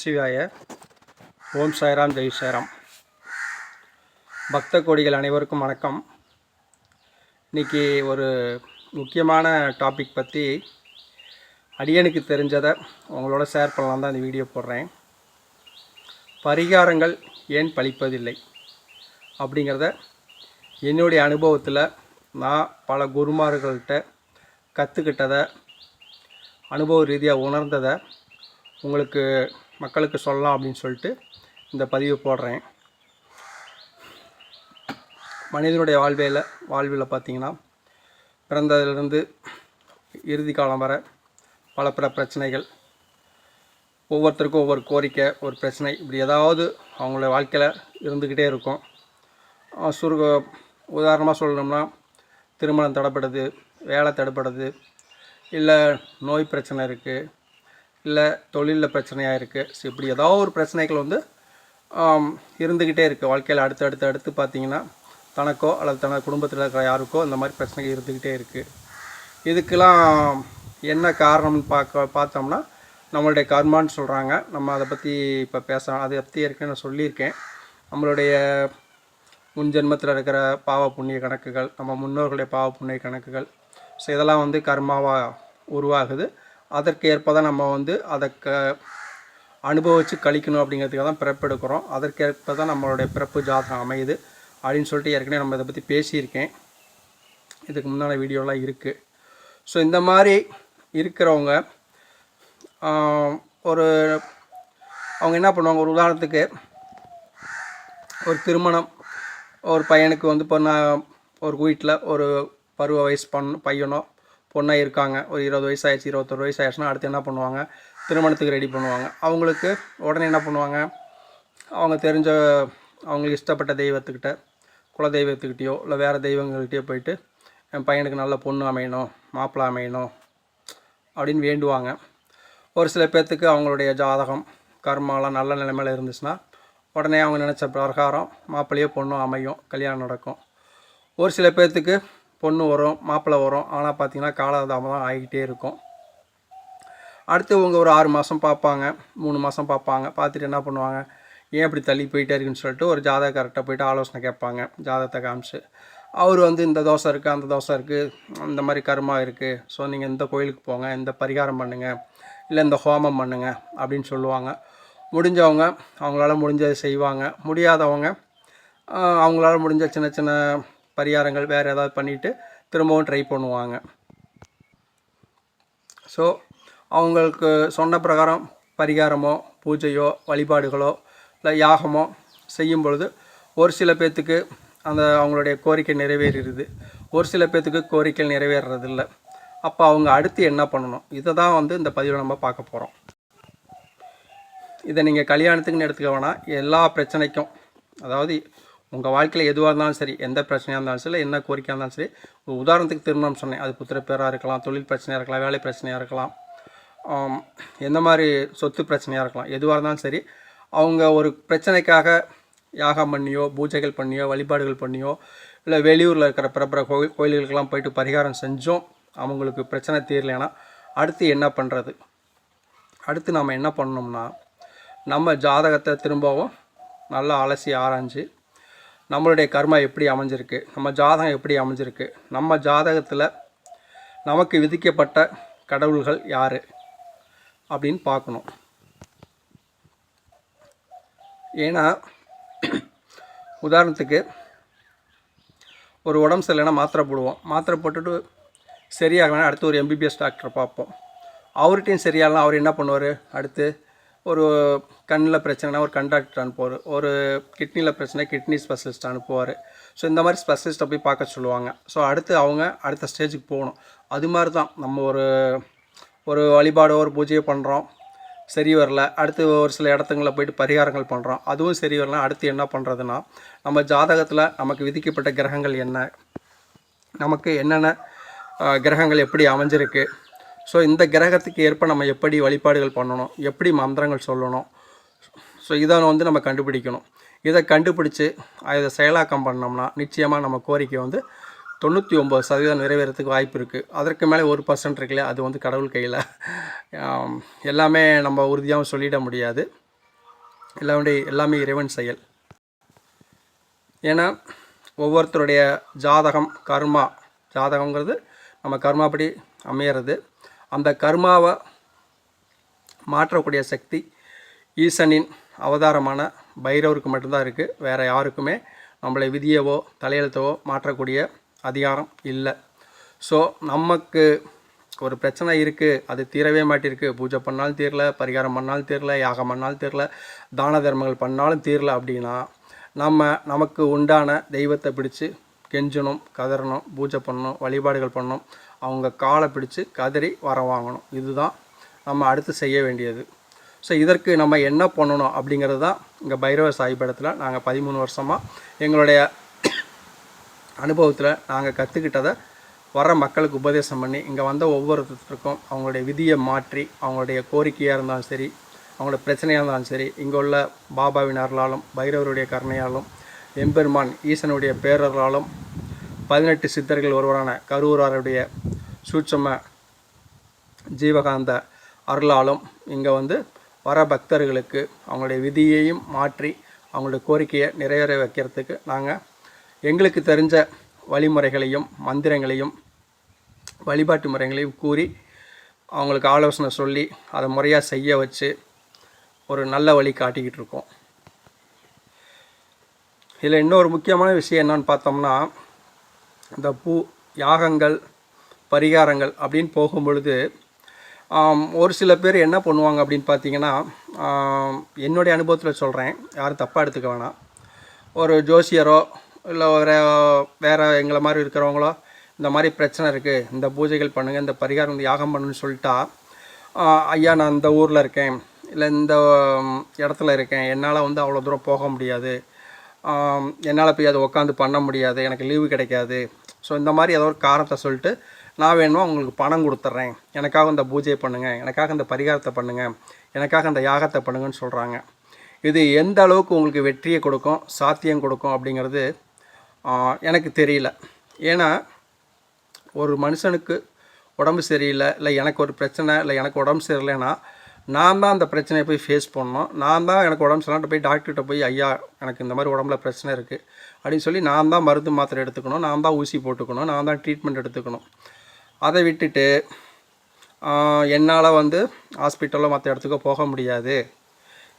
சிவாய. ஓம் சாய்ராம் ஜெய் சாய்ராம். பக்த கோடிகள் அனைவருக்கும் வணக்கம். இன்னைக்கு ஒரு முக்கியமான டாபிக் பற்றி அடியனுக்கு தெரிஞ்சதை உங்களோட ஷேர் பண்ணலாம் தான் இந்த வீடியோ போடுறேன். பரிகாரங்கள் ஏன் பழிப்பதில்லை அப்படிங்கிறத என்னுடைய அனுபவத்தில் நான் பல குருமார்கள்கிட்ட கற்றுக்கிட்டதை அனுபவ ரீதியாக உணர்ந்ததை உங்களுக்கு மக்களுக்கு சொல்லலாம் அப்படின்னு சொல்லிட்டு இந்த பதிவு போடுறேன். மனிதனுடைய வாழ்வியல வாழ்வில் பார்த்தீங்கன்னா பிறந்ததிலிருந்து இறுதி காலம் வர பல பிற பிரச்சனைகள் ஒவ்வொருத்தருக்கும் ஒவ்வொரு கோரிக்கை ஒரு பிரச்சனை இப்படி ஏதாவது அவங்களோட வாழ்க்கையில் இருந்துக்கிட்டே இருக்கும். சுருக உதாரணமாக சொல்லணும்னா திருமணம் தடைப்படுது வேலை தடைப்படுது இல்லை நோய் பிரச்சனை இருக்குது இல்லை தொழிலில் பிரச்சனையாக இருக்குது ஸோ இப்படி ஏதாவது ஒரு பிரச்சனைகள் வந்து இருந்துக்கிட்டே இருக்குது வாழ்க்கையில் அடுத்து அடுத்து அடுத்து பார்த்தீங்கன்னா தனக்கோ அல்லது தனது குடும்பத்தில் இருக்கிற யாருக்கோ இந்த மாதிரி பிரச்சனைகள் இருந்துக்கிட்டே இருக்குது இதுக்கெல்லாம் என்ன காரணம்னு பார்க்க பார்த்தோம்னா நம்மளுடைய கர்மான்னு சொல்கிறாங்க நம்ம அதை பற்றி இப்போ பேச அதை பற்றி ஏற்கனவே நான் சொல்லியிருக்கேன். நம்மளுடைய முன் ஜென்மத்தில் இருக்கிற பாவ புண்ணிய கணக்குகள் நம்ம முன்னோர்களுடைய பாவ புண்ணிய கணக்குகள் ஸோ இதெல்லாம் வந்து கர்மாவாக உருவாகுது. அதற்கு ஏற்ப தான் நம்ம வந்து அதை க அனுபவித்து கழிக்கணும் அப்படிங்கிறதுக்காக தான் பிறப்பெடுக்கிறோம் அதற்கேற்ப தான் நம்மளுடைய பிறப்பு ஜாதகம் அமையுது அப்படின்னு சொல்லிட்டு ஏற்கனவே நம்ம இதை பற்றி பேசியிருக்கேன். இதுக்கு முன்னாடி வீடியோலாம் இருக்குது ஸோ இந்த மாதிரி இருக்கிறவங்க ஒரு அவங்க என்ன பண்ணுவாங்க? ஒரு உதாரணத்துக்கு ஒரு திருமணம் ஒரு பையனுக்கு வந்து இப்போ நான் ஒரு வீட்டில் ஒரு பருவ வயசு பொண்ணு பையனோ பொண்ணாக இருக்காங்க. ஒரு இருபது வயசு ஆயிடுச்சு இருபத்தொரு வயசு ஆயிடுச்சுன்னா அடுத்து என்ன பண்ணுவாங்க? திருமணத்துக்கு ரெடி பண்ணுவாங்க. அவங்களுக்கு உடனே என்ன பண்ணுவாங்க? அவங்க தெரிஞ்ச அவங்களுக்கு இஷ்டப்பட்ட தெய்வத்துக்கிட்ட குல தெய்வத்துக்கிட்டேயோ இல்லை வேறு தெய்வங்கள்கிட்டயோ போயிட்டு என் பையனுக்கு நல்ல பொண்ணு அமையணும் மாப்பிள்ளை அமையணும் அப்படின்னு வேண்டுவாங்க. ஒரு சில பேர்த்துக்கு அவங்களுடைய ஜாதகம் கர்மாலாம் நல்ல நிலைமையில் இருந்துச்சுன்னா உடனே அவங்க நினச்ச பிரகாரம் மாப்பிள்ளையோ பொண்ணும் அமையும் கல்யாணம் நடக்கும். ஒரு சில பேர்த்துக்கு பொண்ணு வரும் மாப்பிள்ளை வரும். ஆனால் பார்த்தீங்கன்னா காலதாமதம் ஆகிக்கிட்டே இருக்கும். அடுத்து இவங்க ஒரு ஆறு மாதம் பார்ப்பாங்க மூணு மாதம் பார்ப்பாங்க. பார்த்துட்டு என்ன பண்ணுவாங்க? ஏன் இப்படி தள்ளி போயிட்டே இருக்குன்னு சொல்லிட்டு ஒரு ஜாதக கரெக்டாக போயிட்டு ஆலோசனை கேட்பாங்க ஜாதகத்தை காமிச்சு. அவர் வந்து இந்த தோசை இருக்குது அந்த தோசை இருக்குது அந்த மாதிரி கர்மா இருக்குது ஸோ நீங்கள் இந்த கோயிலுக்கு போங்க இந்த பரிகாரம் பண்ணுங்கள் இல்லை இந்த ஹோமம் பண்ணுங்கள் அப்படின்னு சொல்லுவாங்க. முடிஞ்சவங்க அவங்களால முடிஞ்சதை செய்வாங்க. முடியாதவங்க அவங்களால முடிஞ்ச சின்ன சின்ன பரிகாரங்கள் வேறு ஏதாவது பண்ணிவிட்டு திரும்பவும் ட்ரை பண்ணுவாங்க. ஸோ அவங்களுக்கு சொன்ன பிரகாரம் பரிகாரமோ பூஜையோ வழிபாடுகளோ இல்லை யாகமோ செய்யும் பொழுது ஒரு சில பேர்த்துக்கு அந்த அவங்களுடைய கோரிக்கை நிறைவேறிடுது. ஒரு சில பேர்த்துக்கு கோரிக்கை நிறைவேறதில்ல. அப்போ அவங்க அடுத்து என்ன பண்ணணும்? இதை தான் வந்து இந்த பதிவில் நம்ம பார்க்க போகிறோம் இதை நீங்கள் கல்யாணத்துக்குன்னு எடுத்துக்க வேணாம். எல்லா பிரச்சனைக்கும் அதாவது உங்கள் வாழ்க்கையில் எதுவாக இருந்தாலும் சரி எந்த பிரச்சனையாக இருந்தாலும் சரி என்ன கோரிக்கையாக இருந்தாலும் சரி உதாரணத்துக்கு திருமணம் சொன்னேன். அது புத்திர பேராக இருக்கலாம் தொழில் பிரச்சனையாக இருக்கலாம் வேலை பிரச்சனையாக இருக்கலாம். எந்த மாதிரி சொத்து பிரச்சனையாக இருக்கலாம் எதுவாக இருந்தாலும் சரி அவங்க ஒரு பிரச்சனைக்காக யாகம் பண்ணியோ பூஜைகள் பண்ணியோ வழிபாடுகள் பண்ணியோ இல்லை வெளியூரில் இருக்கிற பிறப்பிற கோயில் கோயில்களுக்கெல்லாம் போயிட்டு பரிகாரம் செஞ்சோம் அவங்களுக்கு பிரச்சனை தீரலைன்னா அடுத்து என்ன பண்ணுறது அடுத்து நம்ம என்ன பண்ணோம்னா நம்ம ஜாதகத்தை திரும்பவும் நல்லா அலசி ஆராய்ஞ்சு நம்மளுடைய கர்மா எப்படி அமைஞ்சிருக்கு? நம்ம ஜாதகம் எப்படி அமைஞ்சிருக்கு? நம்ம ஜாதகத்தில் நமக்கு விதிக்கப்பட்ட கடவுள்கள் யார்? அப்படின்னு பார்க்கணும். ஏன்னா உதாரணத்துக்கு ஒரு உடம்பு சரியில்லைன்னா மாத்திரை போடுவோம். மாத்திரை போட்டுட்டு சரியாகலைன்னா அடுத்து ஒரு எம்பிபிஎஸ் டாக்டரை பார்ப்போம். அவர்கிட்டையும் சரியாகலாம் அவர் என்ன பண்ணுவார்? அடுத்து ஒரு கண்ணில் பிரச்சனைனா ஒரு கண்டாக்டர் அனுப்புவார். ஒரு கிட்னியில் பிரச்சனை கிட்னி ஸ்பெஷலிஸ்ட் அனுப்புவார். ஸோ இந்த மாதிரி ஸ்பெஷலிஸ்ட்டை போய் பார்க்க சொல்லுவாங்க. ஸோ அடுத்து அவங்க அடுத்த ஸ்டேஜுக்கு போகணும். அது மாதிரி தான் நம்ம ஒரு ஒரு வழிபாடோ ஒரு பூஜையோ பண்ணுறோம் சரி வரல. அடுத்து ஒரு சில இடத்துங்களில் போயிட்டு பரிகாரங்கள் பண்ணுறோம் அதுவும் சரி வரல அடுத்து என்ன பண்ணுறதுன்னா நம்ம ஜாதகத்தில் நமக்கு விதிக்கப்பட்ட கிரகங்கள் என்ன? நமக்கு என்னென்ன கிரகங்கள் எப்படி அமைஞ்சிருக்கு? ஸோ இந்த கிரகத்துக்கு ஏற்ப நம்ம எப்படி வழிபாடுகள் பண்ணணும் எப்படி மந்திரங்கள் சொல்லணும். ஸோ இதை வந்து நம்ம கண்டுபிடிக்கணும். இதை கண்டுபிடிச்சு அதை செயலாக்கம் பண்ணோம்னா நிச்சயமாக நம்ம கோரிக்கை வந்து தொண்ணூற்றி ஒம்பது சதவீதம் நிறைவேறதுக்கு வாய்ப்பு இருக்குது அதற்கு மேலே ஒரு பர்சன்ட் இருக்குல்ல அது வந்து கடவுள் கையில். எல்லாமே நம்ம உறுதியாகவும் சொல்லிட முடியாது. எல்லாருடைய எல்லாமே இறைவன் செயல். ஏன்னா ஒவ்வொருத்தருடைய ஜாதகம் கர்மா. ஜாதகங்கிறது நம்ம கர்மாப்படி அமையிறது. அந்த கர்மாவை மாற்றக்கூடிய சக்தி ஈசனின் அவதாரமான பைரவருக்கு மட்டும்தான் இருக்குது வேறு யாருக்குமே நம்மளை விதியவோ தலையெழுத்தவோ மாற்றக்கூடிய அதிகாரம் இல்லை. ஸோ நமக்கு ஒரு பிரச்சனை இருக்குது அது தீரவே மாட்டிருக்கு. பூஜை பண்ணாலும் தீரல பரிகாரம் பண்ணாலும் தீரல யாகம் பண்ணாலும் தீரல தான தர்மங்கள் பண்ணாலும் தீரல அப்படின்னா நம்ம நமக்கு உண்டான தெய்வத்தை பிடிச்சி கெஞ்சணும் கதறணும் பூஜை பண்ணணும் வழிபாடுகள் பண்ணணும் அவங்க காலை பிடிச்சு கதறி வர வாங்கணும். இதுதான் நம்ம அடுத்து செய்ய வேண்டியது. ஸோ இதற்கு நம்ம என்ன பண்ணணும் அப்படிங்கிறது தான் இங்கே பைரவ சாய்படத்தில் நாங்கள் பதிமூணு வருஷமாக எங்களுடைய அனுபவத்தில் நாங்கள் கற்றுக்கிட்டதை வர மக்களுக்கு உபதேசம் பண்ணி இங்கே வந்த ஒவ்வொருத்தருக்கும் அவங்களுடைய விதியை மாற்றி அவங்களுடைய கோரிக்கையாக இருந்தாலும் சரி அவங்களோட பிரச்சனையாக இருந்தாலும் சரி இங்கே உள்ள பாபாவின் அருளாலும் பைரவருடைய கருணையாலும் எம்பெருமான் ஈசனுடைய பேரர்களாலும் பதினெட்டு சித்தர்கள் ஒருவரான கரூராருடைய சூட்சம ஜீவகாந்த அருளாலும் இங்கே வந்து வர பக்தர்களுக்கு அவங்களுடைய விதியையும் மாற்றி அவங்களுடைய கோரிக்கையை நிறைவேற வைக்கிறதுக்கு நாங்கள் எங்களுக்கு தெரிஞ்ச வழிமுறைகளையும் மந்திரங்களையும் வழிபாட்டு முறைகளையும் கூறி அவங்களுக்கு ஆலோசனை சொல்லி அதை முறையாக செய்ய வச்சு ஒரு நல்ல வழி காட்டிக்கிட்டு இருக்கோம். இதில் இன்னொரு முக்கியமான விஷயம் என்னன்னு பார்த்தோம்னா இந்த பூ யாகங்கள் பரிகாரங்கள் அப்படின்னு போகும்பொழுது ஒரு சில பேர் என்ன பண்ணுவாங்க அப்படின்னு பார்த்தீங்கன்னா என்னுடைய அனுபவத்தில் சொல்கிறேன் யாரும் தப்பாக எடுத்துக்க வேணாம். ஒரு ஜோசியரோ இல்லை வேறு வேறு எங்களை மாதிரி இருக்கிறவங்களோ இந்த மாதிரி பிரச்சனை இருக்குது இந்த பூஜைகள் பண்ணுங்கள் இந்த பரிகாரம் வந்து யாகம் பண்ணுன்னு சொல்லிட்டா ஐயா நான் இந்த ஊரில் இருக்கேன். இல்லை இந்த இடத்துல இருக்கேன். என்னால் வந்து அவ்வளோ தூரம் போக முடியாது. என்னால் போய் அதை உட்காந்து பண்ண முடியாது எனக்கு லீவு கிடைக்காது. ஸோ இந்த மாதிரி ஏதோ ஒரு காரணத்தை சொல்லிட்டு நான் வேணுமோ அவங்களுக்கு பணம் கொடுத்துட்றேன் எனக்காக இந்த பூஜையை பண்ணுங்கள் எனக்காக இந்த பரிகாரத்தை பண்ணுங்கள் எனக்காக இந்த யாகத்தை பண்ணுங்கன்னு சொல்கிறாங்க இது எந்த அளவுக்கு உங்களுக்கு வெற்றியை கொடுக்கும் சாத்தியம் கொடுக்கும் அப்படிங்கிறது எனக்கு தெரியல. ஏன்னா ஒரு மனுஷனுக்கு உடம்பு சரியில்லை இல்லை எனக்கு ஒரு பிரச்சனை இல்லை எனக்கு உடம்பு சரியில்லைன்னா நான் தான் அந்த பிரச்சனையை போய் ஃபேஸ் பண்ணோம் நான் தான் எனக்கு உடம்பு சரியில்லைன்ட்டு போய் டாக்டர்கிட்ட போய் ஐயா எனக்கு இந்த மாதிரி உடம்புல பிரச்சனை இருக்குது அப்படின்னு சொல்லி நான் தான் மருந்து மாத்திரை எடுத்துக்கணும். நான் தான் ஊசி போட்டுக்கணும். நான் தான் ட்ரீட்மெண்ட் எடுத்துக்கணும். அதை விட்டுட்டு என்னால் வந்து ஹாஸ்பிட்டலோ மற்ற இடத்துக்கோ போக முடியாது.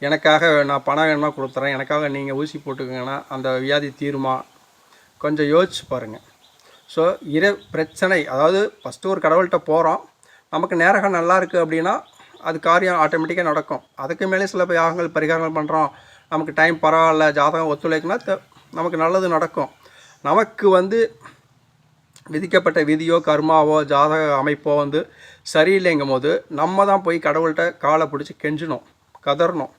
எனக்காக நான் பணம் வேணுமா கொடுத்துறேன். எனக்காக நீங்கள் ஊசி போட்டுக்கோங்கன்னா அந்த வியாதி தீருமா? கொஞ்சம் யோசிச்சு பாருங்கள் ஸோ இரு பிரச்சனை அதாவது ஃபஸ்ட்டு ஒரு கடவுள்கிட்ட போகிறோம் நமக்கு நேரகம் நல்லா இருக்குது அப்படின்னா அது காரியம் ஆட்டோமேட்டிக்காக நடக்கும். அதுக்கு மேலே சில யாகங்கள் பரிகாரங்கள் பண்ணுறோம் நமக்கு டைம் பரவாயில்ல ஜாதகம் ஒத்துழைக்குன்னா நமக்கு நல்லது நடக்கும். நமக்கு வந்து விதிக்கப்பட்ட விதியோ கர்மாவோ ஜாதக அமைப்போ வந்து சரியில்லைங்கும் போது நம்ம தான் போய் கடவுள்கிட்ட காலை பிடிச்சி கெஞ்சணும் கதறணும்.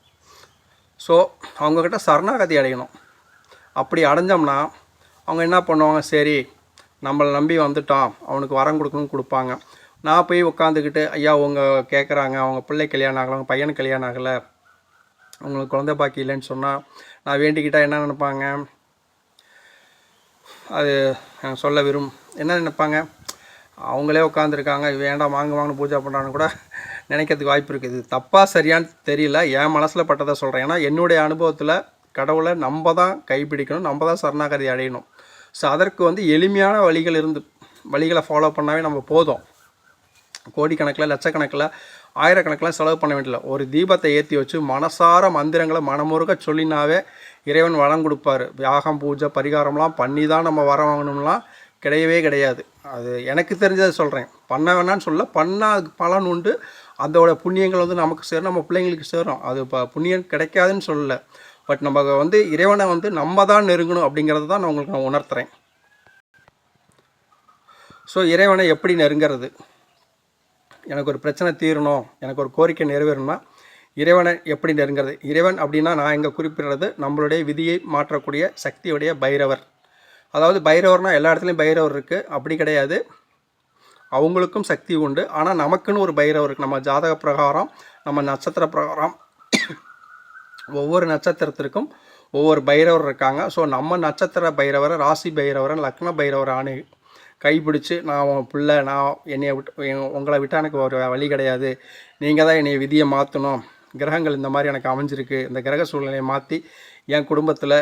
ஸோ அவங்கக்கிட்ட சரணாகதி அடையணும். அப்படி அடைஞ்சோம்னா அவங்க என்ன பண்ணுவாங்க? சரி நம்மளை நம்பி வந்துட்டான். அவனுக்கு வரம் கொடுக்கணும்னு கொடுப்பாங்க. நான் போய் உட்காந்துக்கிட்டு ஐயா அவங்க கேட்குறாங்க அவங்க பிள்ளை கல்யாணம் ஆகலை. அவங்க பையனுக்கு கல்யாணம் ஆகலை. அவங்களுக்கு குழந்தை பாக்கி இல்லைன்னு சொன்னால் நான் வேண்டிக்கிட்டால் என்ன நினைப்பாங்க? அது சொல்ல விரும். என்ன நினைப்பாங்க? அவங்களே உட்காந்துருக்காங்க வேண்டாம் வாங்க வாங்க பூஜை பண்ணுறான்னு கூட நினைக்கிறதுக்கு வாய்ப்பு இருக்குது. இது தப்பாக சரியான்னு தெரியல. என் மனசில் பட்டதை சொல்கிறேன் ஏன்னா என்னுடைய அனுபவத்தில் கடவுளை நம்ம தான் கைப்பிடிக்கணும். நம்ம தான் சரணாகதி அடையணும். ஸோ அதற்கு வந்து எளிமையான வழிகள் இருந்து வழிகளை ஃபாலோ பண்ணாவே நம்ம போதும். கோடிக்கணக்கில் லட்சக்கணக்கில் ஆயிரக்கணக்கில் செலவு பண்ண வேண்டியதில்லை. ஒரு தீபத்தை ஏற்றி வச்சு மனசார மந்திரங்களை மனமுருக சொல்லினாவே இறைவன் வளம் கொடுப்பாரு. யாகம் பூஜை பரிகாரம்லாம் பண்ணி தான் நம்ம வர வாங்கணும்லாம் கிடையவே கிடையாது. அது எனக்கு தெரிஞ்சதை சொல்கிறேன் பண்ண வேணான்னு சொல்ல பண்ணால் அதுக்கு பலன் உண்டு. அதோட புண்ணியங்கள் வந்து நமக்கு சேரும். நம்ம பிள்ளைங்களுக்கு சேரும். அது இப்போ புண்ணியம் கிடைக்காதுன்னு சொல்லலை. பட் நம்ம வந்து இறைவனை வந்து நம்ம தான் நெருங்கணும் அப்படிங்கிறத தான் நான் உங்களுக்கு நான் உணர்த்துறேன். ஸோ இறைவனை எப்படி நெருங்கிறது? எனக்கு ஒரு பிரச்சனை தீரணும் எனக்கு ஒரு கோரிக்கை நிறைவேறணும்னா இறைவனை எப்படி நெருங்கிறது? இறைவன் அப்படின்னா நான் இங்கே குறிப்பிடுறது நம்மளுடைய விதியை மாற்றக்கூடிய சக்தியுடைய பைரவர். அதாவது பைரவர்னால் எல்லா இடத்துலையும் பைரவர் இருக்குது அப்படி கிடையாது. அவங்களுக்கும் சக்தி உண்டு. ஆனால் நமக்குன்னு ஒரு பைரவர் இருக்குது நம்ம ஜாதக பிரகாரம் நம்ம நட்சத்திர பிரகாரம் ஒவ்வொரு நட்சத்திரத்திற்கும் ஒவ்வொரு பைரவர் இருக்காங்க. ஸோ நம்ம நட்சத்திர பைரவரை ராசி பைரவரை லக்ன பைரவர் ஆணை கைப்பிடிச்சு நான் உன் பிள்ளை நான் என்னைய விட்டு என் உங்களை விட்டால் எனக்கு ஒரு வழி கிடையாது. நீங்கள் தான் என்னை விதியை மாற்றணும் கிரகங்கள் இந்த மாதிரி எனக்கு அமைஞ்சிருக்கு. இந்த கிரக சூழ்நிலையை மாற்றி என் குடும்பத்தில்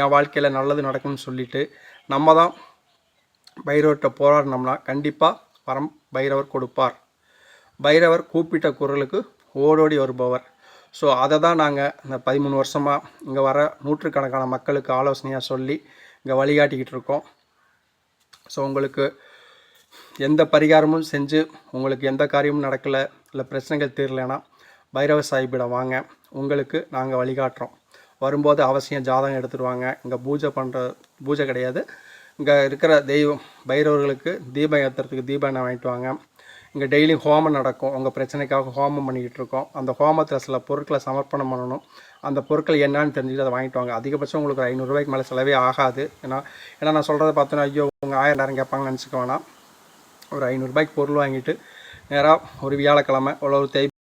என் வாழ்க்கையில் நல்லது நடக்கும்னு சொல்லிட்டு நம்ம தான் பைரவர்கிட்ட போராடினோம்னா கண்டிப்பாக வரம் பைரவர் கொடுப்பார். பைரவர் கூப்பிட்ட குரலுக்கு ஓடோடி வருபவர். ஸோ அதை தான் நாங்கள் இந்த பதிமூணு வருஷமாக இங்கே வர நூற்றுக்கணக்கான மக்களுக்கு ஆலோசனையாக சொல்லி இங்கே வழிகாட்டிக்கிட்டு இருக்கோம். ஸோ உங்களுக்கு எந்த பரிகாரமும் செஞ்சு உங்களுக்கு எந்த காரியமும் நடக்கலை இல்லை பிரச்சனைகள் தீரலைன்னா பைரவ சாஹிப்பிடம் வாங்க. உங்களுக்கு நாங்கள் வழிகாட்டுறோம். வரும்போது அவசியம் ஜாதகம் எடுத்துடுவாங்க இங்கே பூஜை பண்ணுற பூஜை கிடையாது. இங்கே இருக்கிற தெய்வம் பைரவர்களுக்கு தீபம் ஏற்றுறதுக்கு தீபம் எண்ணெய் வாங்கிட்டு வாங்க. இங்கே டெய்லியும் ஹோமம் நடக்கும். உங்கள் பிரச்சனைக்காக ஹோமம் பண்ணிக்கிட்டு இருக்கோம். அந்த ஹோமத்தில் சில பொருட்களை சமர்ப்பணம் பண்ணணும். அந்த பொருட்கள் என்னன்னு தெரிஞ்சுட்டு அதை வாங்கிட்டு வாங்க. அதிகபட்சம் உங்களுக்கு ஒரு ஐநூறுரூவாய்க்கு மேலே செலவே ஆகாது. ஏன்னா ஏன்னா நான் சொல்கிறத பார்த்தோன்னா ஐயோ உங்கள் ஆயிரம் நேரம் கேட்பாங்கன்னு நினச்சிக்க வேணாம். ஒரு ஐநூறுரூபாய்க்கு பொருள் வாங்கிட்டு நேராக ஒரு வியாழக்கிழமை உள்ள ஒரு தேய்